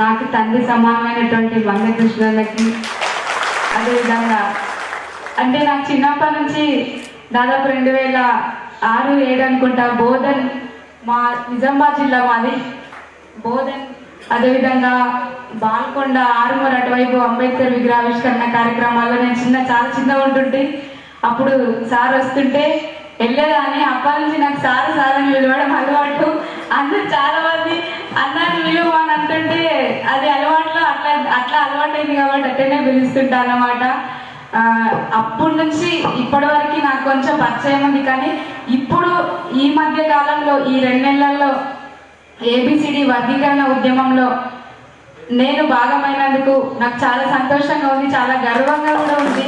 నాకు తండ్రి సమానమైనటువంటి మంగకృష్ణులకి అదేవిధంగా అంటే నాకు చిన్నప్పటి నుంచి దాదాపు రెండు వేల ఆరు ఏడు అనుకుంటా బోధన్ మా నిజామాబాద్ జిల్లా మాది. బోధన్ అదేవిధంగా బాల్కొండ ఆరుమూరు అటువైపు అంబేద్కర్ విగ్రహావిష్కరణ కార్యక్రమాల్లో నేను చిన్న చాలా చిన్నగా ఉంటుంటే అప్పుడు సార్ వస్తుంటే వెళ్ళగానే అప్పటి నుంచి నాకు సార్ సార్ అని పిలవడం అలవాటు. అందరు చాలా మంది అన్నాన్ని విలువ అని అంటుంటే అది అలవాట్లో అట్లా అట్లా అలవాటైంది కాబట్టి అట్లనే పిలుస్తుంటా అన్నమాట అప్పటి నుంచి ఇప్పటి వరకు నాకు కొంచెం పరిచయం ఉంది కానీ ఇప్పుడు ఈ మధ్య కాలంలో ఈ రెండు నెలల్లో ఏబిసిడి వర్గీకరణ ఉద్యమంలో నేను భాగమైనందుకు నాకు చాలా సంతోషంగా ఉంది చాలా గర్వంగా కూడా ఉంది.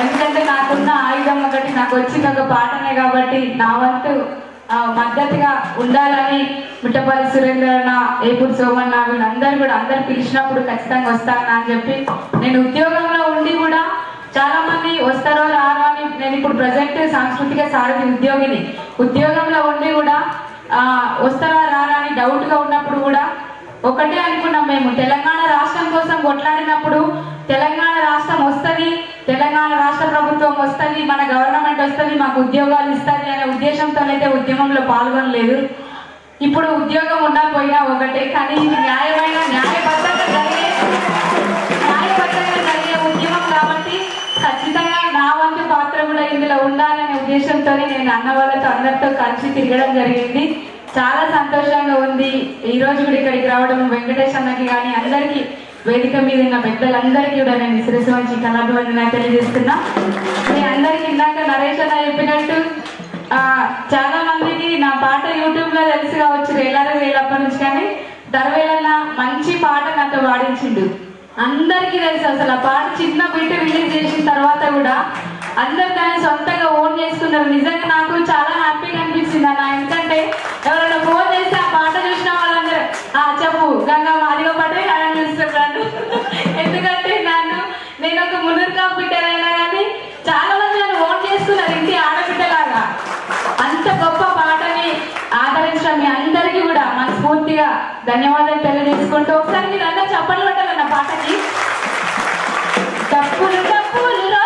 ఎందుకంటే నాకున్న ఆయుధం ఒకటి నాకు వచ్చిన ఒక పాటనే కాబట్టి నా వంతు మద్దతుగా ఉండాలని ముట్టపల్లి సురేంద్ర అన్న ఏపూర్ సోమన్న వీళ్ళందరూ కూడా అందరు పిలిచినప్పుడు ఖచ్చితంగా వస్తాను అని చెప్పి నేను ఉద్యోగంలో ఉండి కూడా చాలా మంది వస్తారో రారో అని నేను ఇప్పుడు ప్రజెంట్ సాంస్కృతిక సారథి ఉద్యోగిని. ఉద్యోగంలో ఉండి కూడా ఆ, వస్తారా రారా అని డౌట్గా ఉన్నప్పుడు కూడా ఒకటే అనుకున్నాం మేము. తెలంగాణ రాష్ట్రం కోసం కొట్లాడినప్పుడు తెలంగాణ రాష్ట్రం వస్తుంది తెలంగాణ రాష్ట్ర ప్రభుత్వం వస్తుంది మన గవర్నమెంట్ వస్తుంది మాకు ఉద్యోగాలు ఇస్తుంది అనే ఉద్దేశంతోనైతే ఉద్యమంలో పాల్గొనలేదు. ఇప్పుడు ఉద్యోగం ఉన్నా పోయినా ఒకటే కానీ ఇది న్యాయమైన న్యాయబద్ధంగా జరిగే న్యాయబద్ధంగా జరిగే ఉద్యమం కాబట్టి ఖచ్చితంగా నా వంతు పాత్ర కూడా ఇందులో ఉండాలనే ఉద్దేశంతో నేను అన్న వాళ్ళతో అందరితో కలిసి తిరగడం జరిగింది. చాలా సంతోషంగా ఉంది. ఈ రోజు కూడా ఇక్కడికి రావడం వెంకటేష్ అన్నకి కానీ అందరికీ వేదిక మీద ఉన్న పెద్దలందరికీ కూడా నేను శిరస్సు వంచి కళాభివందన తెలియజేస్తున్నా. మీ అందరికీ ఇందాక నరేష్ అన్న చెప్పినట్టు చాలా మందికి నా పాట యూట్యూబ్లో తెలిసి కావచ్చు రేలారే వేలప్పటి నుంచి కానీ దర్వేలన్న మంచి పాట నాతో పాడించిండు. అందరికీ తెలుసు అసలు ఆ పాట చిన్న బిట్ రిలీజ్ చేసిన తర్వాత కూడా అందరు దాన్ని సొంతంగా ఓన్ చేసుకున్నారు. నిజంగా నాకు చాలా హ్యాపీగా అనిపించింది అన్న. ఎందుకంటే ఎవరైనా ఫోన్ నేను ఒక మునుర్కా కానీ చాలా మంది నన్ను ఓన్ చేసుకున్నారు ఇంటి ఆడబిడ్డలాగా. అంత గొప్ప పాటని ఆదరించిన మీ అందరికీ కూడా మనస్ఫూర్తిగా ధన్యవాదాలు తెలియజేసుకుంటూ ఒకసారి మీరు అందరూ చెప్పలు పట్టాలన్న పాటకి తప్పులు తప్పులు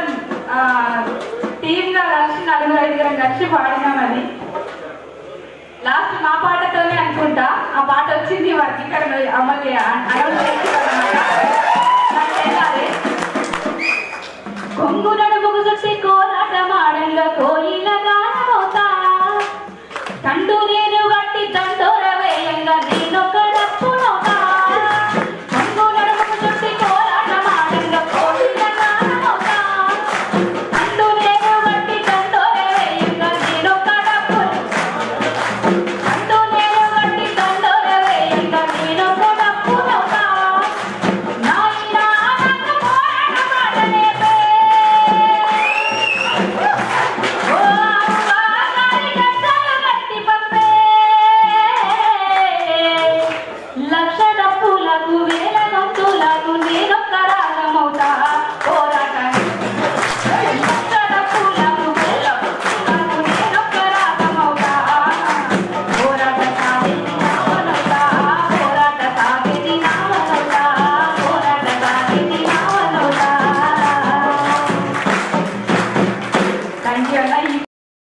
ప్రోగ్రామ్లో కలిసి పాడినామని లాస్ట్ మా పాటతోనే అనుకుంటా. ఆ పాట వచ్చింది వారికి ఇక్కడ అమలు కొంగు నడుముకు చుట్టి కోయి